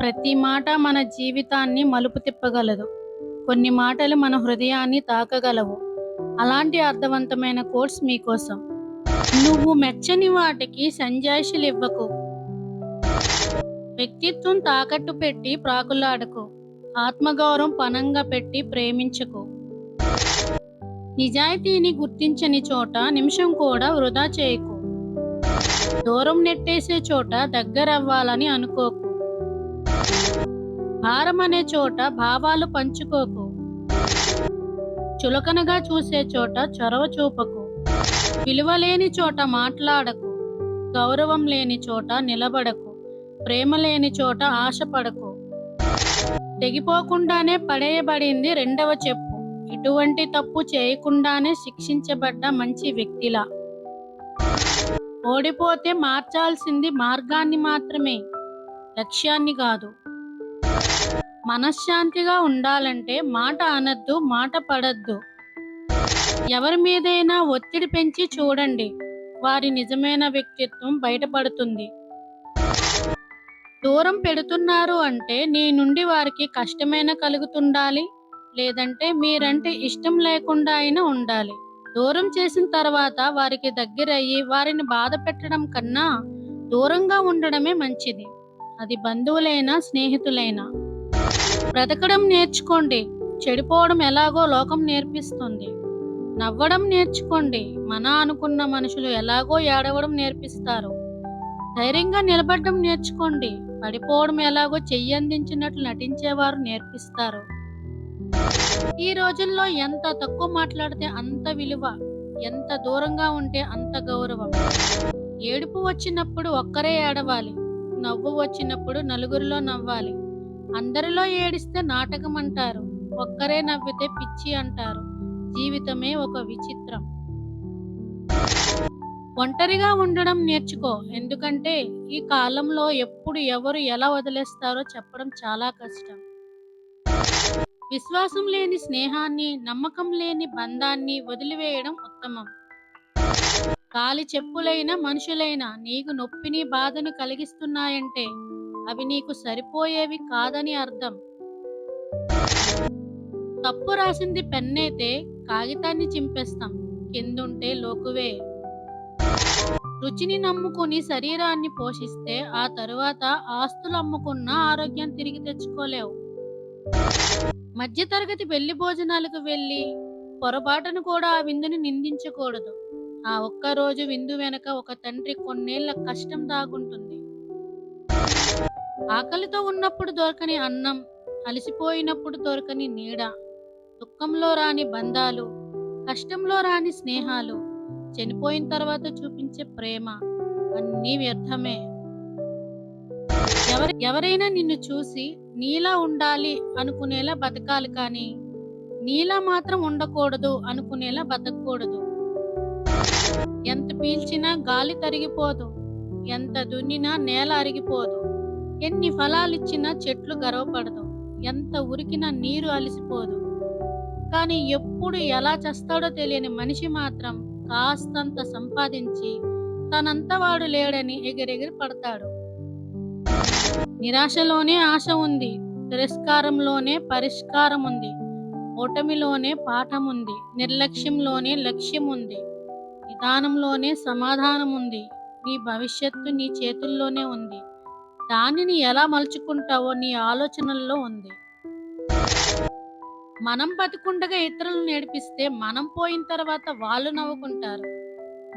ప్రతి మాట మన జీవితాన్ని మలుపు తిప్పగలదు. కొన్ని మాటలు మన హృదయాన్ని తాకగలవు. అలాంటి అర్థవంతమైన కోర్స్ మీకోసం. నువ్వు మెచ్చని వాటికి సంజాయిషులు ఇవ్వకు వ్యక్తిత్వం తాకట్టు పెట్టి ప్రాకులాడకు. ఆత్మగౌరవం పనంగా పెట్టి ప్రేమించకు. నిజాయితీని గుర్తించని చోట నిమిషం కూడా వృధా చేయకు. దూరం నెట్టేసే చోట దగ్గరవ్వాలని అనుకోకు. భారం అనే చోట భావాలు పంచుకోకు. చులకనగా చూసే చోట చొరవ చూపకు. విలువ లేని చోట మాట్లాడకు. గౌరవం లేని చోట నిలబడకు. ప్రేమ లేని చోట ఆశపడకు. తెగిపోకుండానే పడేయబడింది రెండవ చెప్పు. ఇటువంటి తప్పు చేయకుండానే శిక్షించబడ్డ మంచి వ్యక్తిలా. ఓడిపోతే మార్చాల్సింది మార్గాన్ని మాత్రమే. లక్ష్యాన్ని కాదు. మనశ్శాంతిగా ఉండాలంటే మాట అనద్దు మాట పడద్దు. ఎవరి మీదైనా ఒత్తిడి పెంచి చూడండి. వారి నిజమైన వ్యక్తిత్వం బయటపడుతుంది. దూరం పెడుతున్నారు అంటే నీ నుండి వారికి కష్టమైన కలుగుతుండాలి. లేదంటే మీరంటే ఇష్టం లేకుండా అయినా ఉండాలి. దూరం చేసిన తర్వాత వారికి దగ్గరయ్యి వారిని బాధ పెట్టడం కన్నా దూరంగా ఉండడమే మంచిది. అది బంధువులైనా స్నేహితులైనా. బ్రతకడం నేర్చుకోండి. చెడిపోవడం ఎలాగో లోకం నేర్పిస్తుంది. నవ్వడం నేర్చుకోండి. మన అనుకున్న మనుషులు ఎలాగో ఏడవడం నేర్పిస్తారు. ధైర్యంగా నిలబడడం నేర్చుకోండి. పడిపోవడం ఎలాగో చెయ్యి అందించినట్లు నటించేవారు నేర్పిస్తారు. ఈ రోజుల్లో ఎంత తక్కువ మాట్లాడితే అంత విలువ ఎంత దూరంగా ఉంటే అంత గౌరవం. ఏడుపు వచ్చినప్పుడు ఒక్కరే ఏడవాలి. నవ్వు వచ్చినప్పుడు నలుగురిలో నవ్వాలి. అందరిలో ఏడిస్తే నాటకం అంటారు ఒక్కరే నవ్వితే పిచ్చి అంటారు. జీవితమే ఒక విచిత్రం. ఒంటరిగా ఉండడం నేర్చుకో. ఎందుకంటే ఈ కాలంలో ఎప్పుడు ఎవరు ఎలా వదిలేస్తారో చెప్పడం చాలా కష్టం. విశ్వాసం లేని స్నేహాన్ని నమ్మకం లేని బంధాన్ని వదిలివేయడం ఉత్తమం. కాలి చెప్పులైన మనుషులైన నీకు నొప్పిని బాధను కలిగిస్తున్నాయంటే అవి నీకు సరిపోయేవి కాదని అర్థం. తప్పు రాసింది పెన్నైతే కాగితాన్ని చింపేస్తాం. కిందుంటే లోకువే. రుచిని నమ్ముకుని శరీరాన్ని పోషిస్తే ఆ తరువాత ఆస్తులు అమ్ముకున్న ఆరోగ్యం తిరిగి తెచ్చుకోలేవు. మధ్యతరగతి పెళ్ళి భోజనాలకు వెళ్ళి పొరపాటును కూడా ఆ విందుని నిందించకూడదు. ఆ ఒక్క రోజు విందు వెనక ఒక తండ్రి కొన్నేళ్ళ కష్టం దాగుంటుంది. ఆకలితో ఉన్నప్పుడు దొరకని అన్నం అలసిపోయినప్పుడు దొరకని నీడ దుఃఖంలో రాని బంధాలు కష్టంలో రాని స్నేహాలు చనిపోయిన తర్వాత చూపించే ప్రేమ అన్నీ వ్యర్థమే. ఎవరి ఎవరైనా నిన్ను చూసి నీలా ఉండాలి అనుకునేలా బతకాలి కానీ నీలా మాత్రం ఉండకూడదు అనుకునేలా బతకూడదు ఎంత పీల్చినా గాలి తరిగిపోదు ఎంత దున్నినా నేల అరిగిపోదు ఎన్ని ఫలాలిచ్చినా చెట్లు గర్వపడదు ఎంత ఉరికినా నీరు అలసిపోదు. కానీ ఎప్పుడు ఎలా చేస్తాడో తెలియని మనిషి మాత్రం కాస్తంత సంపాదించి తనంత వాడు లేడని ఎగిరెగిరి పడతాడు. నిరాశలోనే ఆశ ఉంది తిరస్కారంలోనే పరిష్కారం ఉంది ఓటమిలోనే పాఠం ఉంది నిర్లక్ష్యంలోనే లక్ష్యం ఉంది నిదానంలోనే సమాధానం ఉంది నీ భవిష్యత్తు నీ చేతుల్లోనే ఉంది. దానిని ఎలా మలుచుకుంటావో నీ ఆలోచనల్లో ఉంది. మనం బతుకుండగా ఇతరులు నేర్పిస్తే మనం పోయిన తర్వాత వాళ్ళు నవ్వుకుంటారు.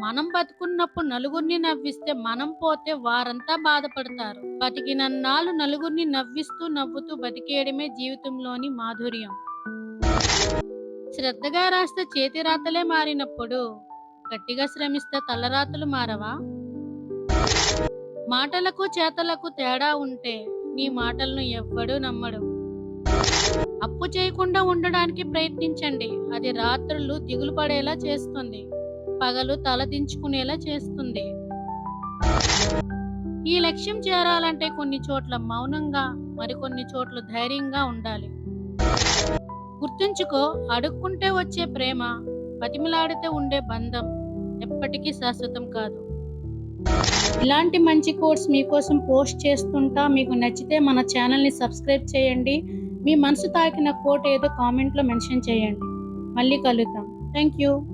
మనం బతుకున్నప్పుడు నలుగురిని నవ్విస్తే మనం పోతే వారంతా బాధపడతారు. బతికినన్నాళ్ళు నలుగురిని నవ్విస్తూ నవ్వుతూ బతికేయడమే జీవితంలోని మాధుర్యం. శ్రద్ధగా రాస్తే చేతిరాతలే మారినప్పుడు గట్టిగా శ్రమిస్తే తలరాతులు మారవా? మాటలకు చేతలకు తేడా ఉంటే నీ మాటలను ఎవ్వడూ నమ్మడు. అప్పు చేయకుండా ఉండడానికి ప్రయత్నించండి. అది రాత్రులు దిగులు పడేలా చేస్తుంది. పగలు తలదించుకునేలా చేస్తుంది. ఈ లక్ష్యం చేరాలంటే కొన్ని చోట్ల మౌనంగా మరికొన్ని చోట్ల ధైర్యంగా ఉండాలి. గుర్తుంచుకో అడుక్కుంటే వచ్చే ప్రేమ బతిమిలాడితే ఉండే బంధం ఎప్పటికీ శాశ్వతం కాదు. ఇలాంటి మంచి కోట్స్ మీకోసం పోస్ట్ చేస్తుంటా. మీకు నచ్చితే మన ఛానల్ని సబ్స్క్రైబ్ చేయండి. మీ మనసు తాకిన కోట్ ఏదో కామెంట్లో మెన్షన్ చేయండి. మళ్ళీ కలుద్దాం. Thank you.